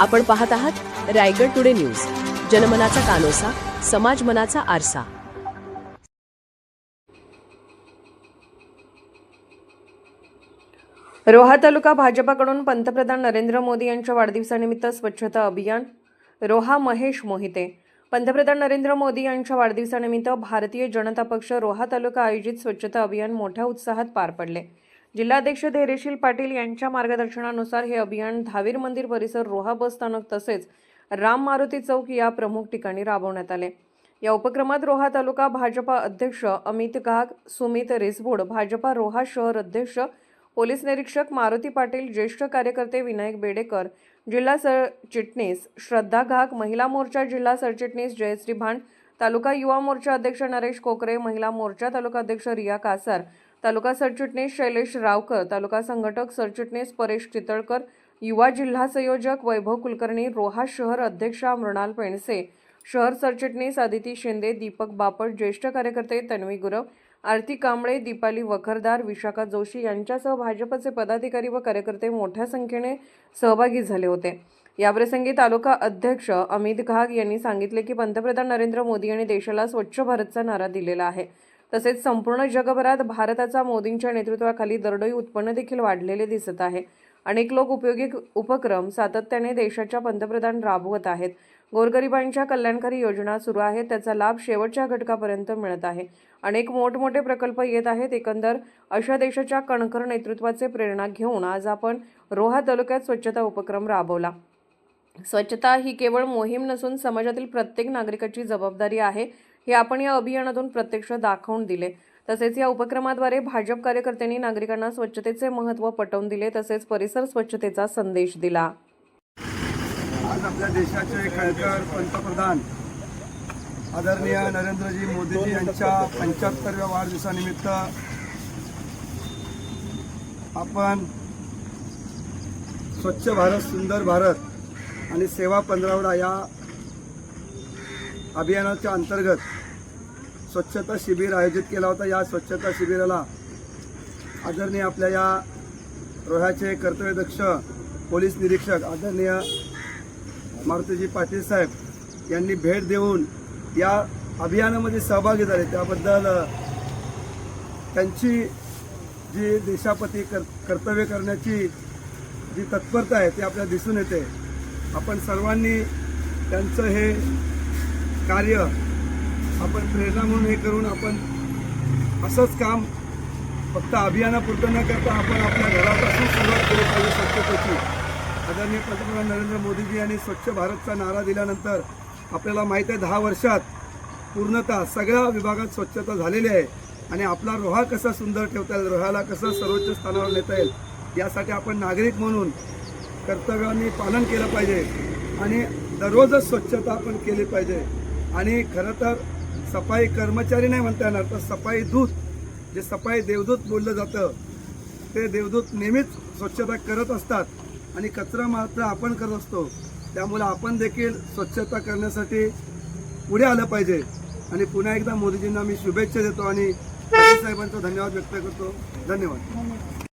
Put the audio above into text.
आपण पाहत आहात रायगड टुडे न्यूज. जनमनाचा कानोसा समाज मनाचा आरसा. रोहा तालुका भाजपाकडून पंतप्रधान नरेंद्र मोदी यांच्या वाढदिवसानिमित्त स्वच्छता अभियान रोहा महेश मोहिते. पंतप्रधान नरेंद्र मोदी यांच्या वाढदिवसानिमित्त भारतीय जनता पक्ष रोहा तालुका आयोजित स्वच्छता अभियान मोठ्या उत्साहात पार पडले. जिल्हाध्यक्ष धैर्यशील पाटील यांच्या मार्गदर्शनानुसार हे अभियान धावीर मंदिर परिसर रोहा बस स्थानक तसेच राम मारुती चौक या प्रमुख ठिकाणी राबवण्यात आले. या उपक्रमात रोहा तालुका भाजपा अध्यक्ष अमित घाग सुमित रिसबोड भाजपा रोहा शहर अध्यक्ष पोलीस निरीक्षक मारुती पाटील ज्येष्ठ कार्यकर्ते विनायक बेडेकर जिल्हा सरचिटणीस श्रद्धा घाग महिला मोर्चा जिल्हा सरचिटणीस जयश्री भांड तालुका युवा मोर्चा अध्यक्ष नरेश कोकरे महिला मोर्चा तालुका अध्यक्ष रिया कासार तालुका सरचिटणीस शैलेश रावकर तालुका संघटक सरचिटणीस परेश चितळकर युवा जिल्हा संयोजक वैभव कुलकर्णी रोहा शहर अध्यक्षा मृणाल पेणसे शहर सरचिटणीस आदिती शिंदे दीपक बापट ज्येष्ठ कार्यकर्ते तन्वी गुरव आरती कांबळे दीपाली वखरदार विशाखा जोशी यांच्यासह भाजपचे पदाधिकारी व कार्यकर्ते मोठ्या संख्येने सहभागी झाले होते. याप्रसंगी तालुका अध्यक्ष अमित घाग यांनी सांगितले की पंतप्रधान नरेंद्र मोदी यांनी देशाला स्वच्छ भारतचा नारा दिलेला आहे. तसेच संपूर्ण जगभरात भारताचा मोदींच्या नेतृत्वाखाली दरडोई उत्पन्न देखील वाढलेले दिसत आहे. अनेक लोक उपयोगी उपक्रम सातत्याने देशाच्या पंतप्रधान राबवत आहेत. गोरगरिबांच्या कल्याणकारी योजना सुरू आहेत. त्याचा लाभ शेवटच्या घटकापर्यंत मिळत आहे. अनेक मोठमोठे प्रकल्प येत आहेत. एकंदर अशा देशाच्या कणखर नेतृत्वाचे प्रेरणा घेऊन आज आपण रोहा तालुक्यात स्वच्छता उपक्रम राबवला. स्वच्छता ही केवळ मोहीम नसून समाजातील प्रत्येक नागरिकाची जबाबदारी आहे. हे आपण या अभियानातून प्रत्यक्ष दाखवून दिले. तसेच या उपक्रमाद्वारे भाजप कार्यकर्त्यांनी नागरिकांना स्वच्छतेचे महत्त्व पटवून दिले. तसेच परिसर स्वच्छतेचा संदेश दिला. आज आपल्या देशाचे खळकर पंतप्रधान आदरणीय नरेंद्रजी मोदीजी यांच्या पंच्याहत्तरव्या वाढदिवसानिमित्त आपण स्वच्छ भारत सुंदर भारत आणि सेवा पंधरावडा या अभियानाच्या अंतर्गत स्वच्छता शिबिर आयोजित केला होता. या स्वच्छता शिबिराला आदरणीय आपल्या या रोह्याचे कर्तव्यदक्ष पोलीस निरीक्षक आदरणीय मारुतीजी पाटील साहेब यांनी भेट देऊन या अभियानामध्ये सहभागी झाले. त्याबद्दल त्यांची जी देशापती कर कर्तव्य करण्याची जी तत्परता आहे ती आपल्याला दिसून येते. आपण सर्वांनी त्यांचं हे कार्य आपण प्रेरणा म्हणून हे करून आपण असंच काम फक्त अभियानापुरतं न करता आपण आपल्या घरापासून सुरुवात केली पाहिजे स्वच्छतेची आदरणीय पंतप्रधान नरेंद्र मोदीजी यांनी स्वच्छ भारतचा नारा दिल्यानंतर आपल्याला माहीत आहे दहा वर्षात पूर्णतः सगळ्या विभागात स्वच्छता झालेली आहे आणि आपला रोहा कसा सुंदर ठेवता येईल रोहाला कसं सर्वोच्च स्थानावर नेता येईल यासाठी आपण नागरिक म्हणून कर्तव्याने पालन केलं पाहिजे आणि दररोजच स्वच्छता आपण केली पाहिजे. आणि खरं तर सफाई कर्मचारी नाही म्हणता येणार तर सफाई दूत जे सफाई देवदूत बोललं जातं ते देवदूत नेहमीच स्वच्छता करत असतात आणि कचरा मात्र आपण करत असतो. त्यामुळे आपण देखील स्वच्छता करण्यासाठी पुढे आलं पाहिजे. आणि पुन्हा एकदा मोदीजींना मी शुभेच्छा देतो आणि साहेबांचा धन्यवाद व्यक्त करतो. धन्यवाद.